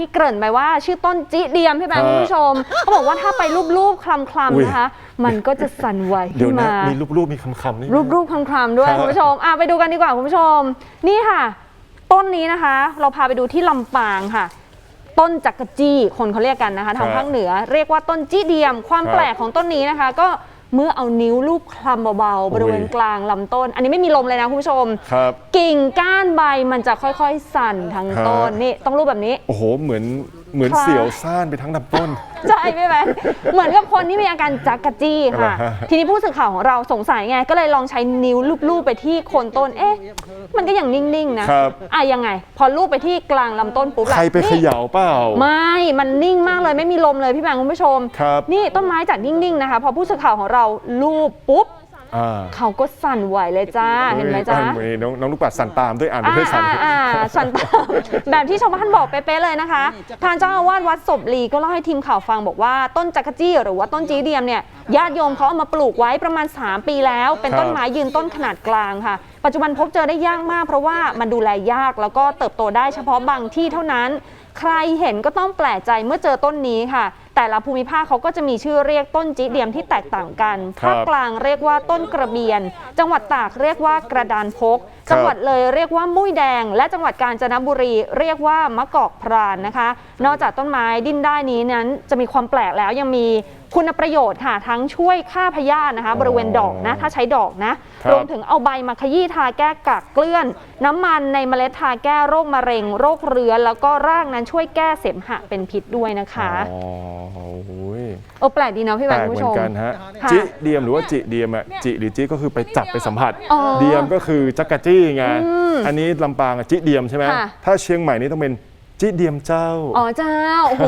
ที่เกริ่นไปว่า ชื่อต้นจิเดียมพี่แบงค์ฮะคุณผู้ชมเขาบอกว่าถ้าไปรูปๆคลำอุ๊ยๆนะคะ มันก็จะสั่นไหวเดี๋ยขึ้วนนะมามีรูปๆมีคำๆนี่รูปรูปคำคำๆด้วยครับคุณผู้ชมอะไปดูกันดีกว่าคุณผู้ชม นี่ค่ะ ต้นนี้นะคะ เราพาไปดูที่ลำปางค่ะต้นจักรจี้คนเขาเรียกกันนะคะทางภาคเหนือ เรียกว่าต้นจี้เดียม ความแปลกของต้นนี้นะคะ ก็ เมื่อเอานิ้วลูบคลำเบาๆ บริเวณกลางลำต้น อันนี้ไม่มีลมเลยนะคุณผู้ชม ครับ กิ่งก้านใบมันจะค่อยๆ สั่นทั้งต้นฮะนี่ต้องรูปแบบนี้ โอ้โห เหมือน เหมือนคล้ายเสียวซ่านไปทั้งลำต้น ใช่ไหมไหมเหมือนกับคนที่มีอาการจักกะจี้ค่ะเหรอฮะ ทีนี้ผู้สื่อข่าวของเราสงสัยไง ก็เลยลองใช้นิ้วลูบๆไปที่โคนต้น เอ๊ะ มันก็ยังนิ่งๆนะครับ อะยังไง พอลูบไปที่กลางลำต้นปุ๊บใครไปล่ะเขนี่ย่าเปล่า ไม่ มันนิ่งมากเลยไม่มีลมเลยพี่แบงค์คุณผู้ชม ครับ นี่ต้นไม้จากนิ่งๆนะคะ พอผู้สื่อข่าวของเราลูบปุ๊บ อ่าเขาก็สั่นไหวเลยจ้าเห็นไหมจ๊ะอ่าน้องน้องลูกปัดสั่นตามด้วยอ่านไปอ่าด้วยสั่นอ่าอ่าสันตาม แบบที่ชาวบ้านบอกเป๊ะๆเลยนะคะ ทางเจ้าอาวาสวัดศพลีก็เล่าให้ทีมข่าวฟังบอกว่าต้นจักรจี้หรือว่าต้นจีเดียมเนี่ยญาติโยมเขาเอามาปลูกไว้ประมาณ 3 ปีแล้ว เป็นต้นไม้ยืนต้นขนาดกลางค่ะ ปัจจุบันพบเจอได้ยากมากเพราะว่ามันดูแลยากแล้วก็เติบโตได้เฉพาะบางที่เท่านั้น ใครเห็นก็ต้องแปลกใจเมื่อเจอต้นนี้ค่ะ แต่ละภูมิภาคเขาก็จะมีชื่อเรียกต้นจิเดียมที่แตกต่างกันครัภาบคกลางเรียกว่าต้นกระเบียน จังหวัดตากเรียกว่ากระดานพก จังหวัดเลยเรียกว่ามุ้ยแดง และจังหวัดกาญจนบุรีเรียกว่ามะกอกพรานนะคะ นอกจากต้นไม้ดิ้นได้นี้นั้นจะมีความแปลกแล้วยังมี คุณประโยชน์ค่ะ ทั้งช่วยฆ่าพยาธินะคะบริเวณดอกนะถ้าใช้ดอกนะครับรวมถึงเอาใบมาขยี้ทาแก้กากเกลื่อน น้ำมันในเมล็ดทาแก้โรคมะเร็ง โรคเรื้อนแล้วก็รากนั้นช่วยแก้เสมหะเป็นพิษด้วยนะคะอ๋อโอ้ยโอ้แปลกดีเนาะพี่แบแปงลค์กคุณเหผู้ชมมือนกันฮะค่ะจิเดียมหรือว่าจิเดียมอะจิหรือจิก็คือไปจับไปสัมผัสอ๋อเดียมก็คือจักรจี้ไงอืมอันนี้ลำปางอะจิเดียมใช่ไหมค่ะถ้าเชียงใหม่นี่ต้องเป็นจิเดียมเจ้า อ๋อเจ้า โอ้โห